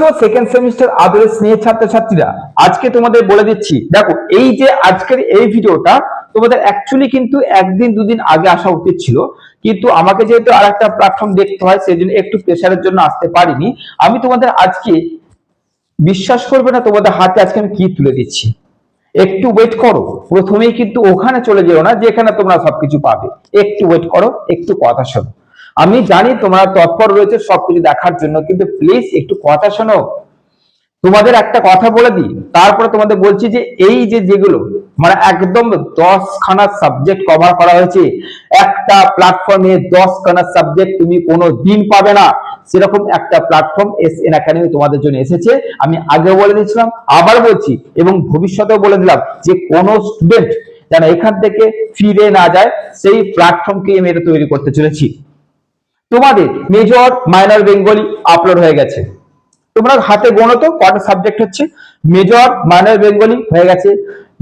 আছো second semester আদরের স্নেহ ছাত্রছাত্রীরা। আজকে তোমাদের বলে দিচ্ছি, দেখো, এই যে আজকের এই ভিডিওটা, তোমাদের অ্যাকচুয়ালি কিন্তু একদিন, দুদিন আগে আসা উচিত ছিল। কিন্তু আমাকে যেহেতু আর একটা প্ল্যাটফর্ম দেখতে হয় সেই জন্য একটু প্রেশারের জন্য আসতে পারিনি। আমি তোমাদের আজকে, বিশ্বাস করবে না তোমাদের হাতে আজকে আমি কি তুলে দিচ্ছি। একটু ওয়েট করো। প্রথমেই কিন্তু ওখানে চলে যেও না, যেখানে তোমরা সবকিছু পাবে। একটু ওয়েট করো, একটু কথা শোনো। আমি জানি তোমরা তৎপর রয়েছে, সবকিছু দেখার জন্য, কিন্তু প্লিজ একটু কথা শোনো। তোমাদের একটা কথা বলে দিই। তারপরে তোমাদের বলছি যে, এই যে যেগুলো মানে একদম দশ খানা সাবজেক্ট কভার করা হয়েছে, একটা প্ল্যাটফর্মে দশ খানা সাবজেক্ট তুমি কোনো দিন পাবে না। সেরকম একটা প্ল্যাটফর্ম এস এন একাডেমি তোমাদের জন্য এসেছে। আমি আগে বলে দিয়েছিলাম, আবার বলছি, এবং ভবিষ্যতেও বলে দিলাম যে, কোনো স্টুডেন্ট যেন এখান থেকে ফিরে না যায়, সেই প্ল্যাটফর্মকে আমি এটা তৈরি করতে চলেছি। তোমাদের মেজর মাইনর বেঙ্গলি আপলোড হয়ে গেছে। তোমরা হাতে গোনো তো, কটা সাবজেক্ট হচ্ছে? মেজর মাইনর বেঙ্গলি হয়ে গেছে।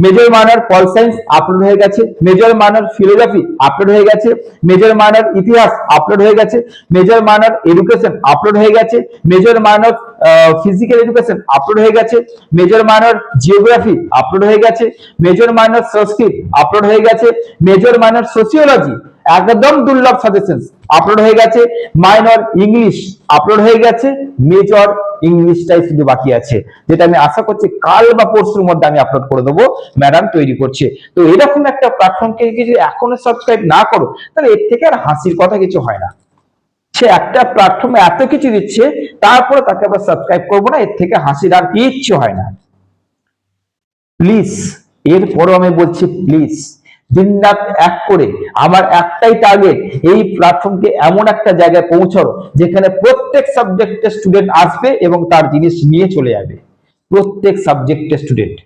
Major minor pol science upload হয়ে গেছে। মেজর মাইনর ফিলোসফি আপলোড হয়ে গেছে। মেজর মাইনর ইতিহাস আপলোড হয়ে গেছে। মেজর মাইনর এডুকেশন আপলোড হয়ে গেছে। Major minor physical education upload হয়ে গেছে। মেজর মাইনর জিওগ্রাফি আপলোড হয়ে গেছে। মেজর মাইনর সংস্কৃত আপলোড হয়ে গেছে। মেজর মাইনর সোসিওলজি একদম দুর্লভ সাজেশন আপলোড হয়ে গেছে মাইনর ইংলিশ আপলোড হয়ে গেছে মেজর ইংলিশটাই শুধু বাকি আছে। যেটা আমি আশা করছি কাল বা পরশুর মধ্যে আমি আপলোড করে দেবো ম্যাডাম তৈরি করছে। তো এরকম একটা প্ল্যাটফর্মকে যদি এখনও সাবস্ক্রাইব না করো, তাহলে এর থেকে আর হাসির কথা কিছু হয় না। সে একটা প্ল্যাটফর্মে এত কিছু দিচ্ছে, তারপরে তাকে আবার সাবস্ক্রাইব করব না, এর থেকে হাসির আর কিচ্ছু হয় না। প্লিজ এরপরও আমি বলছি প্লিজ দিন রাত এক করে আমার একটাই টার্গেট এই প্ল্যাটফর্মকে এমন একটা জায়গায় পৌঁছানো যেখানে প্রত্যেক সাবজেক্টের স্টুডেন্ট আসবে এবং তার জিনিস নিয়ে চলে যাবে। প্রত্যেক সাবজেক্টের স্টুডেন্ট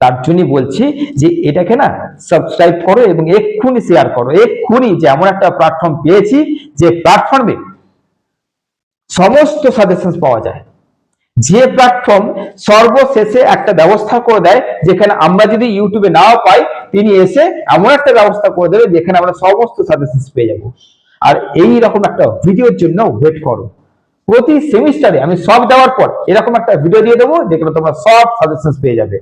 তার জন্যই বলছি যে এটাকে না সাবস্ক্রাইব করো এবং এক্ষুনি শেয়ার করো। এক্ষুনি যে এমন একটা প্ল্যাটফর্ম পেয়েছি যে প্ল্যাটফর্মে সমস্ত সাজেশন পাওয়া যায়। যে প্ল্যাটফর্ম সর্বশেষে একটা ব্যবস্থা করে দেয়, যেখানে আমরা যদি ইউটিউবে নাও পাই, তিনি এসে এমন একটা ব্যবস্থা করে দেবে, যেখানে আমরা সমস্ত সাজেশন পেয়ে যাব। আর এই রকম একটা ভিডিওর জন্য ওয়েট করো। প্রতি সেমিস্টারে আমি সব দেওয়ার পর এরকম একটা ভিডিও দিয়ে দেবো, যেখানে তোমরা সব সাজেশন পেয়ে যাবে।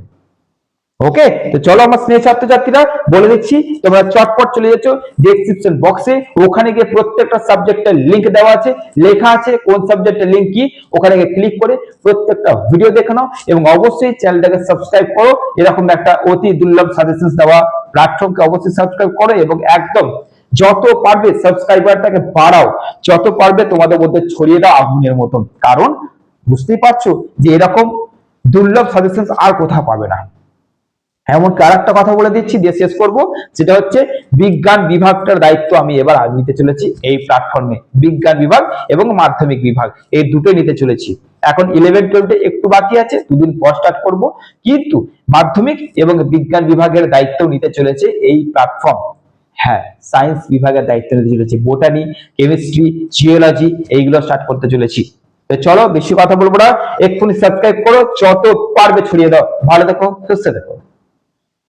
ওকে তো চলো আমার স্নেহ ছাত্রছাত্রীরা, বলে দিচ্ছি, তোমরা চটপট চলে যাচ্ছ ডেসক্রিপশন বক্সে ওখানে গিয়ে প্রত্যেকটা সাবজেক্টের লিংক দেওয়া আছে। লেখা আছে কোন সাবজেক্টের লিংক কি, ওখানে গিয়ে ক্লিক করে প্রত্যেকটা ভিডিও দেখে নাও এবং অবশ্যই চ্যানেলটাকে সাবস্ক্রাইব করো। এরকম একটা অতি দুর্লভ সাজেশন দেওয়া প্ল্যাটফর্মকে অবশ্যই সাবস্ক্রাইব করো এবং একদম যত পারবে সাবস্ক্রাইবারটাকে বাড়াও। যত পারবে তোমাদের মধ্যে ছড়িয়ে দাও আগুনের মতন। কারণ বুঝতেই পারছ যে এরকম দুর্লভ সাজেশন আর কোথাও পাবে না। এমনকি আর একটা কথা বলে দিচ্ছি, দিয়ে শেষ করব সেটা হচ্ছে বিজ্ঞান বিভাগটার দায়িত্ব আমি এবার নিতে চলেছি এই প্ল্যাটফর্মে বিজ্ঞান বিভাগ এবং মাধ্যমিক বিভাগ, এই দুটো নিতে চলেছি। এখন ইলেভেন টুয়েলভে একটু বাকি আছে, দুদিন পর স্টার্ট করব। কিন্তু মাধ্যমিক এবং বিজ্ঞান বিভাগের দায়িত্ব নিতে চলেছে এই প্ল্যাটফর্ম হ্যাঁ সায়েন্স বিভাগের দায়িত্ব নিতে চলেছি বোটানি কেমিস্ট্রি জিওলজি এইগুলো স্টার্ট করতে চলেছি। তো চলো, বেশি কথা বলব না, এক্ষুনি সাবস্ক্রাইব করো, যত পারবে ছড়িয়ে দাও। ভালো দেখো সুস্থ দেখো